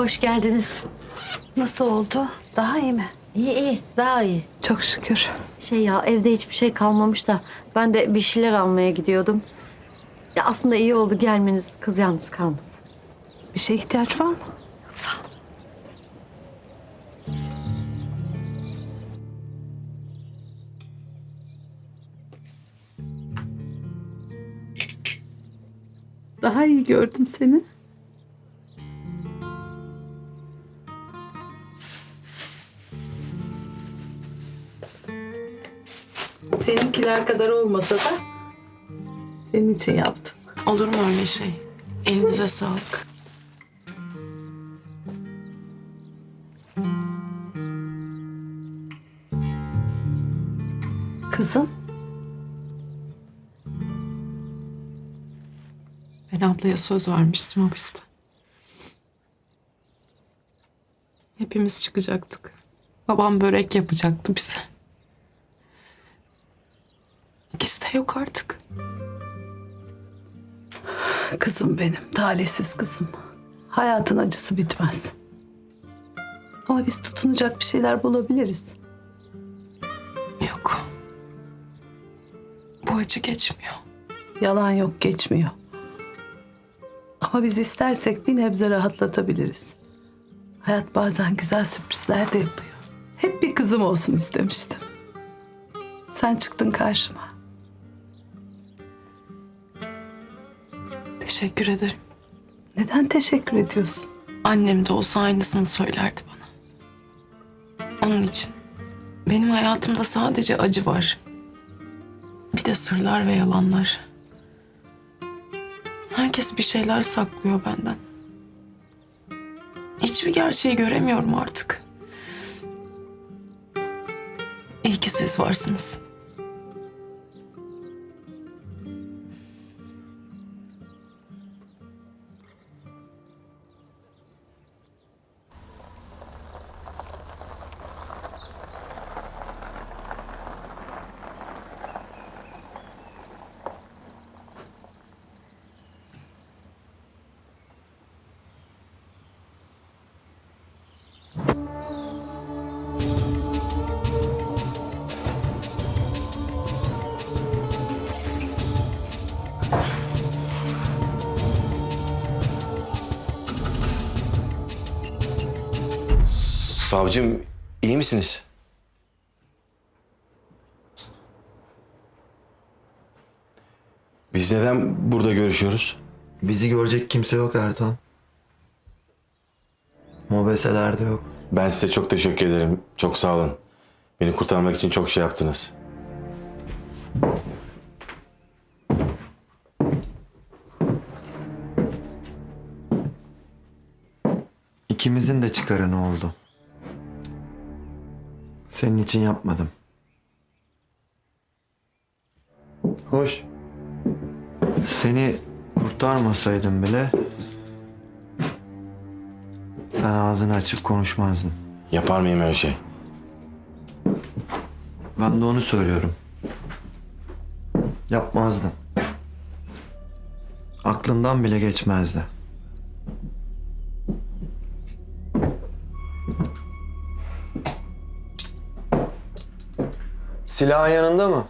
Hoş geldiniz. Nasıl oldu? Daha iyi mi? İyi iyi daha iyi. Çok şükür. Şey ya evde hiçbir şey kalmamış da ben de bir şeyler almaya gidiyordum. Ya aslında iyi oldu gelmeniz kız yalnız kalmasın. Bir şeye ihtiyaç var mı? Sağ ol. Daha iyi gördüm seni. Seninkiler kadar olmasa da senin için yaptım. Olur mu öyle şey? Elinize sağlık. Kızım, Ben ablaya söz vermiştim hapiste. Hepimiz çıkacaktık. Babam börek yapacaktı bize. İkisi de yok artık. kızım benim, talihsiz kızım. Hayatın acısı bitmez. Ama biz tutunacak bir şeyler bulabiliriz. Yok. Bu acı geçmiyor. Yalan yok, geçmiyor. Ama biz istersek bir nebze rahatlatabiliriz. Hayat bazen güzel sürprizler de yapıyor. Hep bir kızım olsun istemiştim. Sen çıktın karşıma. Teşekkür ederim. Neden teşekkür ediyorsun? Annem de olsa aynısını söylerdi bana. Onun için benim hayatımda sadece acı var. Bir de sırlar ve yalanlar. Herkes bir şeyler saklıyor benden. Hiçbir gerçeği göremiyorum artık. İyi ki siz varsınız. Savcım iyi misiniz? Biz neden burada görüşüyoruz? Bizi görecek kimse yok Ertan. Mobeseler de yok. Ben size çok teşekkür ederim. Çok sağ olun. Beni kurtarmak için çok şey yaptınız. İkimizin de çıkarını oldu. Senin için yapmadım. Hoş. Seni kurtarmasaydım bile sen ağzını açık konuşmazdın. Yapar mıyım öyle şey? Ben de onu söylüyorum. Yapmazdın. Aklından bile geçmezdi. Silahın yanında mı?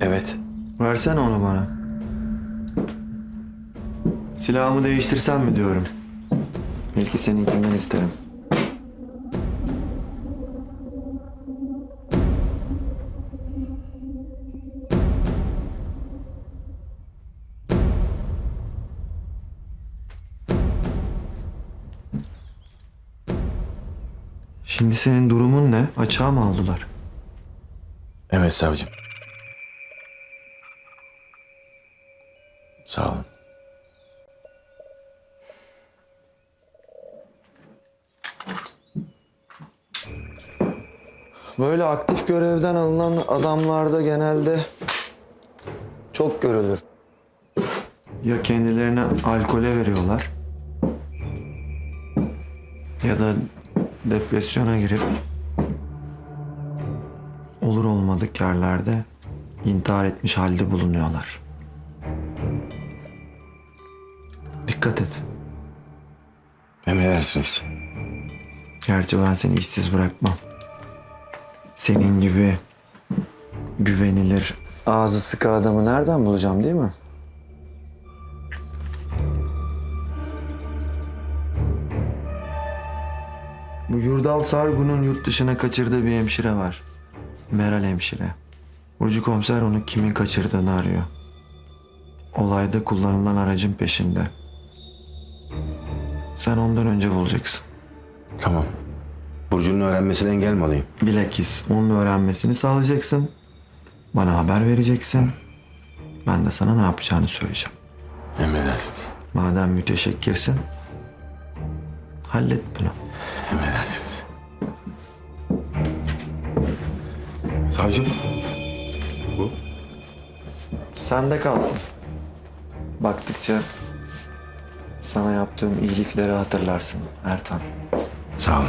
Evet. Versene onu bana. Silahımı değiştirsem mi diyorum. Belki seninkinden isterim. Şimdi senin durumun ne? Açığa mı aldılar? Evet savcım. Sağ olun. Böyle aktif görevden alınan adamlarda genelde çok görülür. Ya kendilerini alkole veriyorlar ya da depresyona girip olur olmadık yerlerde intihar etmiş halde bulunuyorlar. Dikkat et. Emredersiniz. Gerçi ben seni işsiz bırakmam. Senin gibi güvenilir, ağzı sıkı adamı nereden bulacağım değil mi? Yurdal Sargun'un yurt dışına kaçırdığı bir hemşire var. Meral hemşire. Burcu komiser onu kimin kaçırdığını arıyor. Olayda kullanılan aracın peşinde. Sen ondan önce bulacaksın. Tamam. Burcu'nun öğrenmesine engel mi olayım? Bilakis onun öğrenmesini sağlayacaksın. Bana haber vereceksin. Ben de sana ne yapacağını söyleyeceğim. Emredersiniz. Madem müteşekkirsin, hallet bunu. Emredersiniz. Savcım. Bu. Sende kalsın. Baktıkça sana yaptığım iyilikleri hatırlarsın Ertan. Sağ olun.